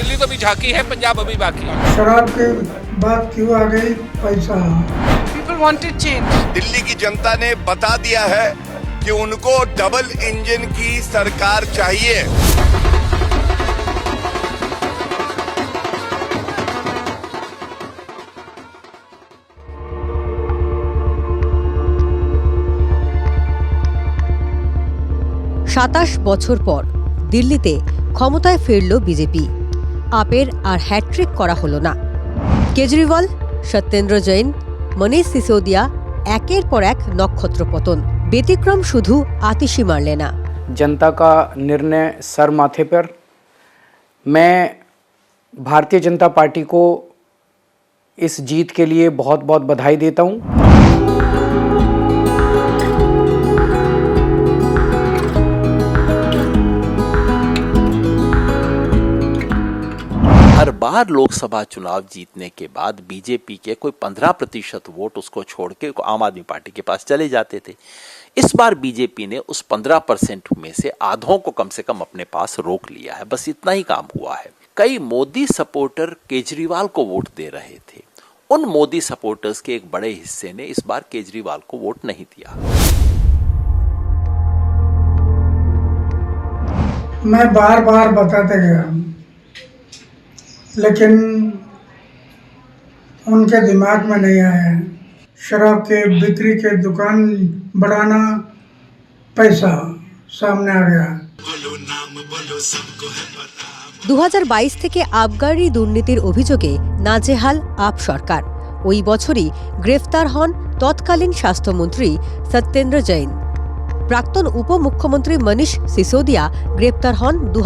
दिल्ली तो भी झांकी है पंजाब अभी बाकी है शराब की बात क्यों आ गई पैसा People wanted change. दिल्ली की जनता ने बता दिया है कि उनको डबल इंजन की सरकार चाहिए সাতাশ বছর পর দিল্লিতে ক্ষমতায় ফিরল বিজেপি আপের আর হ্যাট্রিক করা হলো না কেজরিওয়াল সত্যেন্দ্র জৈন মনীষ সিসোদিয়া একের পর এক নক্ষত্র পতন ব্যতিক্রম শুধু আতিশি মারলে না जनता का निर्णय सर माथे पर मैं भारतीय जनता पार्टी को इस जीत के लिए बहुत बहुत बधाई देता हूँ बार लोकसभा चुनाव जीतने के बाद बीजेपी के कोई पंद्रह प्रतिशत वोट उसको छोड़ के आम आदमी पार्टी के पास चले जाते थे। इस बार बीजेपी ने उस पंद्रह परसेंट में से आधों को कम से कम अपने पास रोक लिया है। बस इतना ही काम हुआ है। कई मोदी सपोर्टर केजरीवाल को वोट दे रहे थे। उन मोदी सपोर्टर्स के एक बड़े हिस्से ने इस बार केजरीवाल को वोट नहीं दिया। मैं बार बार बताते गया लेकिन उनके दिमाग में नहीं आया है शराब के बिक्री के दुकान बढ़ाना पैसा सामने आ गया দু থেকে আবগারি দুর্নীতির অভিযোগে নাজেহাল আপ সরকার ওই বছরই গ্রেফতার হন তৎকালীন স্বাস্থ্যমন্ত্রী সত্যেন্দ্র জৈন প্রাক্তন উপমুখ্যমন্ত্রী মনীষ সিসোদিয়া গ্রেপ্তার হন দু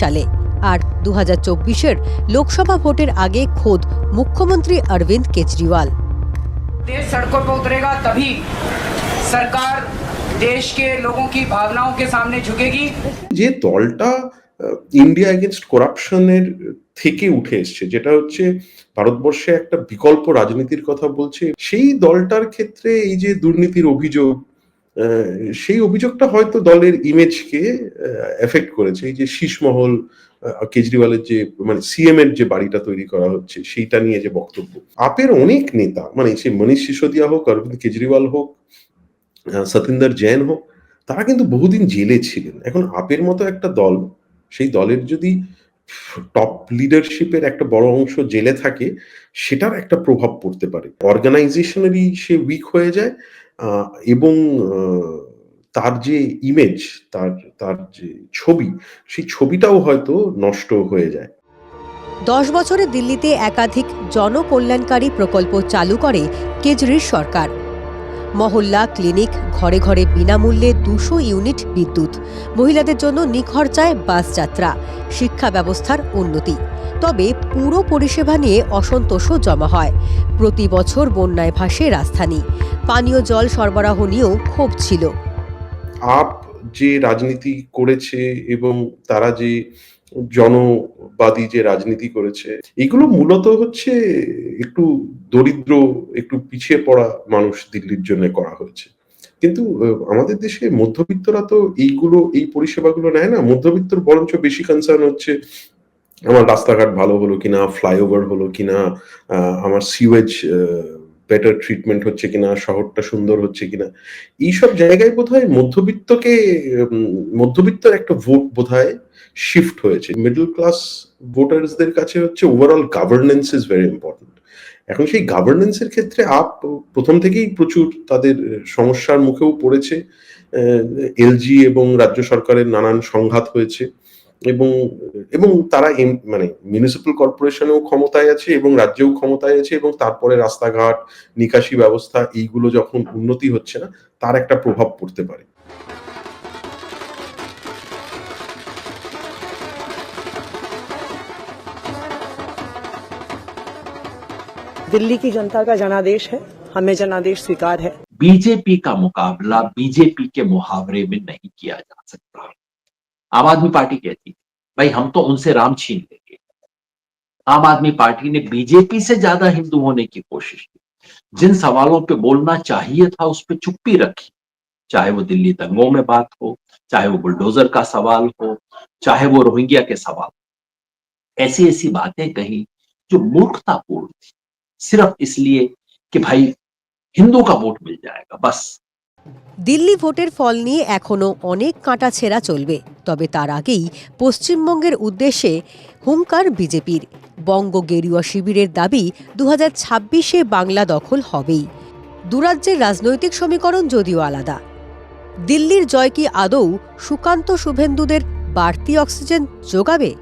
সালে আর দু চব্বিশের লোকসভা ভোটের আগে খোদ মুখ্যমন্ত্রী অরবিন্দ কেজরিওয়াল देश सड़कों पर उतरेगा तभी सरकार देश के लोगों की भावनाओं के सामने झुकेगी যে দলটা ইন্ডিয়া এগেনস্ট করাপশনের থেকে উঠে এসছে যেটা হচ্ছে ভারতবর্ষে একটা বিকল্প রাজনীতির কথা বলছে সেই দলটার ক্ষেত্রে এই যে দুর্নীতির অভিযোগ আহ, সেই অভিযোগটা হয়তো দলের ইমেজকে এফেক্ট করেছে। এই যে শীষমহল কেজরিওয়ালের যে মানে সিএম এর যে বাড়িটা তৈরি করা হচ্ছে, সেইটা নিয়ে যে বক্তব্য। আপের অনেক নেতা মানে সে মনীষ সিসোদিয়া হোক, অরবিন্দ কেজরিওয়াল হোক সতিন্দর জৈন হোক, তারা কিন্তু বহুদিন জেলে ছিলেন। এখন আপের মতো একটা দল, সেই দলের যদি টপ লিডারশিপের একটা বড় অংশ জেলে থাকে, সেটার একটা প্রভাব পড়তে পারে। অর্গানাইজেশনেরই সে উইক হয়ে যায় এবং তার যে ইমেজ তার তার যে ছবি, সেই ছবিটাও হয়তো নষ্ট হয়ে যায়। দশ বছরে দিল্লিতে একাধিক জনকল্যাণকারী প্রকল্প চালু করে কেজরির সরকার। মহল্লা ক্লিনিক ঘরে ঘরে বিনামূল্যে দুশো ইউনিট বিদ্যুৎ। মহিলাদের জন্য নিখরচায় বাস যাত্রা। শিক্ষা ব্যবস্থার উন্নতি। তবে পুরো পরিষেবা নিয়ে অসন্তোষও জমা হয়। প্রতি বছর বন্যায় ভাসে রাজধানী। পানীয় জল সরবরাহ নিয়েও ক্ষোভ ছিল। আপ যে রাজনীতি করেছে এবং তারা যে জনবাদী যে রাজনীতি করেছে, এগুলো মূলত হচ্ছে একটু দরিদ্র, একটু পিছিয়ে পড়া মানুষ দিল্লির জন্য করা হয়েছে। কিন্তু আমাদের দেশে মধ্যবিত্তরা তো এইগুলো, এই পরিষেবাগুলো নেয় না। মধ্যবিত্তর বরঞ্চ বেশি কনসার্ন হচ্ছে, আমার রাস্তাঘাট ভালো হলো কিনা ফ্লাইওভার হলো কিনা আমার সিওয়েজ বেটার ট্রিটমেন্ট হচ্ছে কিনা শহরটা সুন্দর হচ্ছে কিনা এইসব জায়গায় বোধহয় মধ্যবিত্তকে উম, মধ্যবিত্তর একটা ভোট বোধহয় শিফট হয়েছে। মিডল ক্লাস ভোটার্সদের কাছে হচ্ছে overall governance is very important এখন সেই গভর্নেন্সের ক্ষেত্রে আপ প্রথম থেকেই প্রচুর তাদের সমস্যার মুখেও পড়েছে এলজি এবং রাজ্য সরকারের নানান সংঘাত হয়েছে। এবং এবং তারা এম- মানে মিউনিসিপ্যাল কর্পোরেশনেও ক্ষমতায় আছে এবং রাজ্যেও ক্ষমতায় আছে এবং তারপরে রাস্তাঘাট নিকাশি ব্যবস্থা এইগুলো যখন উন্নতি হচ্ছে না তার একটা প্রভাব পড়তে পারে दिल्ली की जनता का जनादेश है हमें जनादेश स्वीकार है बीजेपी का मुकाबला बीजेपी के मुहावरे में नहीं किया जा सकता आम आदमी पार्टी कहती थी भाई हम तो उनसे राम छीन लेंगे आम आदमी पार्टी ने बीजेपी से ज्यादा हिंदू होने की कोशिश की जिन सवालों पे बोलना चाहिए था उस पर चुप्पी रखी चाहे वो दिल्ली दंगों में बात हो चाहे वो बुलडोजर का सवाल हो चाहे वो रोहिंग्या के सवाल ऐसी ऐसी बातें कही जो मूर्खतापूर्ण थी सिर्फ इसलिए कि भाई हिंदू का वोट मिल जाएगा बस দিল্লি ভোটের ফল নিয়ে এখনও অনেক কাঁটা ছেঁড়া চলবে তবে তার আগেই পশ্চিমবঙ্গের উদ্দেশ্যে হুঙ্কার বিজেপির। বঙ্গ গেরুয়া শিবিরের দাবি দু ছাব্বিশে বাংলা দখল হবেই। দুরাজ্যের রাজনৈতিক সমীকরণ যদিও আলাদা। দিল্লির জয় কি আদৌ সুকান্ত শুভেন্দুদের বাড়তি অক্সিজেন যোগাবে?